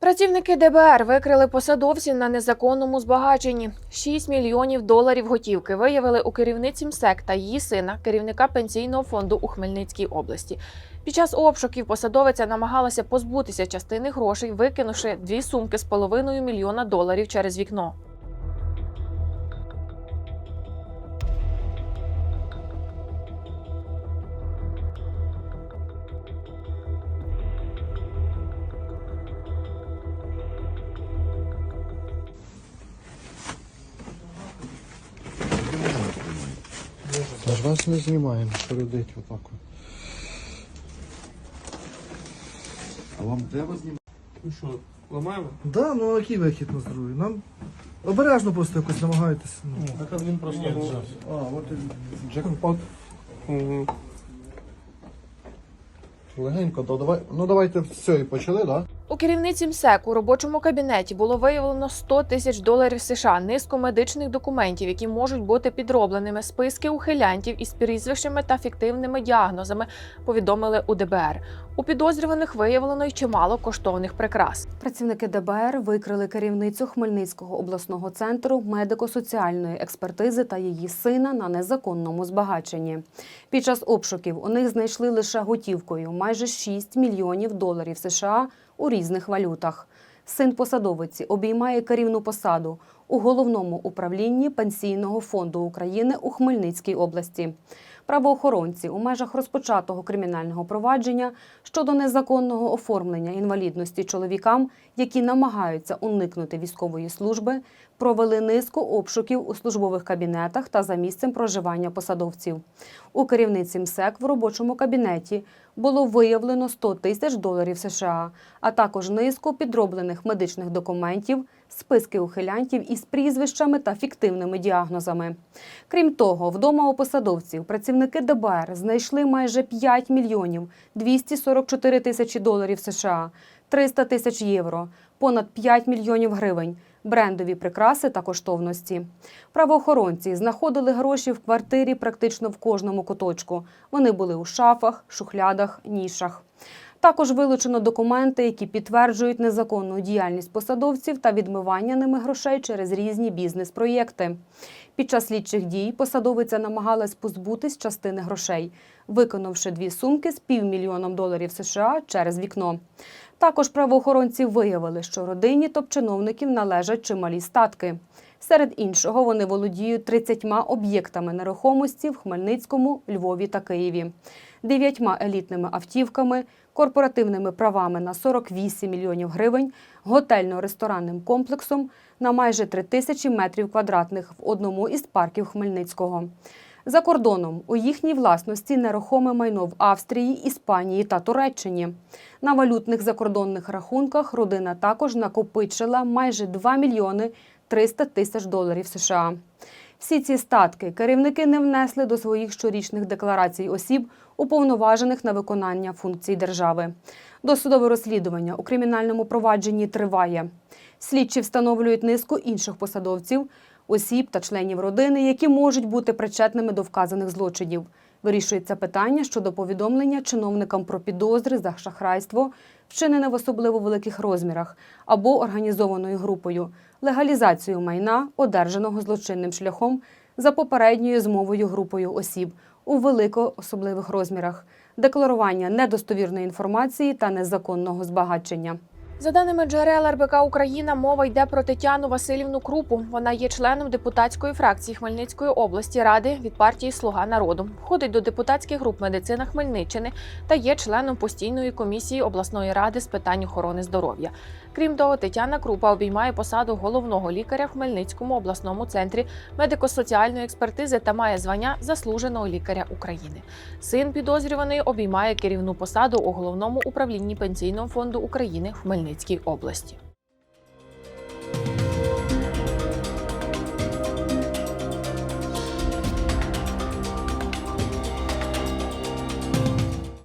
Працівники ДБР викрили посадовців на незаконному збагаченні. 6 мільйонів доларів готівки виявили у керівниці МСЕК та її сина, керівника пенсійного фонду у Хмельницькій області. Під час обшуків посадовиця намагалася позбутися частини грошей, викинувши дві сумки з половиною мільйона доларів через вікно. Ж не знімаємо, що родить отак. А вам треба знімати? Ну що, ламаємо? Да, ну а який вихід на здоров'я? Нам обережно просто якось намагайтесь. Ну. Так він просто віджався. А, от і джекпот. Угу. Легенько, то давай. Ну давайте все і почали, да? У керівниці МСЕК у робочому кабінеті було виявлено 100 тисяч доларів США, низку медичних документів, які можуть бути підробленими, списки ухилянтів із прізвищами та фіктивними діагнозами. Повідомили у ДБР. У підозрюваних виявлено й чимало коштовних прикрас. Працівники ДБР викрили керівницю Хмельницького обласного центру медико-соціальної експертизи та її сина на незаконному збагаченні. Під час обшуків у них знайшли лише готівкою майже 6 мільйонів доларів США у різних валютах. Син посадовиці обіймає керівну посаду у головному управлінні Пенсійного фонду України у Хмельницькій області. Правоохоронці у межах розпочатого кримінального провадження щодо незаконного оформлення інвалідності чоловікам, які намагаються уникнути військової служби, провели низку обшуків у службових кабінетах та за місцем проживання посадовців. У керівниці МСЕК в робочому кабінеті було виявлено 100 тисяч доларів США, а також низку підроблених медичних документів, списки ухилянтів із прізвищами та фіктивними діагнозами. Крім того, вдома у посадовців працівники ДБР знайшли майже 5 мільйонів 244 тисячі доларів США, 300 тисяч євро, понад 5 мільйонів гривень, брендові прикраси та коштовності. Правоохоронці знаходили гроші в квартирі практично в кожному куточку. Вони були у шафах, шухлядах, нішах. Також вилучено документи, які підтверджують незаконну діяльність посадовців та відмивання ними грошей через різні бізнес-проєкти. Під час слідчих дій посадовиця намагалась позбутись частини грошей, виконавши дві сумки з півмільйоном доларів США через вікно. Також правоохоронці виявили, що родині топ-чиновників належать чималі статки. Серед іншого, вони володіють 30 об'єктами нерухомості в Хмельницькому, Львові та Києві, дев'ятьма елітними автівками, корпоративними правами на 48 мільйонів гривень, готельно-ресторанним комплексом на майже 3 тисячі метрів квадратних в одному із парків Хмельницького. За кордоном у їхній власності нерухоме майно в Австрії, Іспанії та Туреччині. На валютних закордонних рахунках родина також накопичила майже 2 мільйони 300 тисяч доларів США. Всі ці статки керівники не внесли до своїх щорічних декларацій осіб, уповноважених на виконання функцій держави. Досудове розслідування у кримінальному провадженні триває. Слідчі встановлюють низку інших посадовців, осіб та членів родини, які можуть бути причетними до вказаних злочинів. Вирішується питання щодо повідомлення чиновникам про підозри за шахрайство, вчинене в особливо великих розмірах, або організованою групою, легалізацію майна, одержаного злочинним шляхом за попередньою змовою групою осіб у великоособливих розмірах, декларування недостовірної інформації та незаконного збагачення. За даними джерел РБК Україна, мова йде про Тетяну Васильівну Крупу. Вона є членом депутатської фракції Хмельницької області ради від партії Слуга народу. Входить до депутатських груп медицина Хмельниччини та є членом постійної комісії обласної ради з питань охорони здоров'я. Крім того, Тетяна Крупа обіймає посаду головного лікаря в Хмельницькому обласному центрі медико-соціальної експертизи та має звання заслуженого лікаря України. Син підозрюваний обіймає керівну посаду у головному управлінні пенсійного фонду України в Хмельницькій області.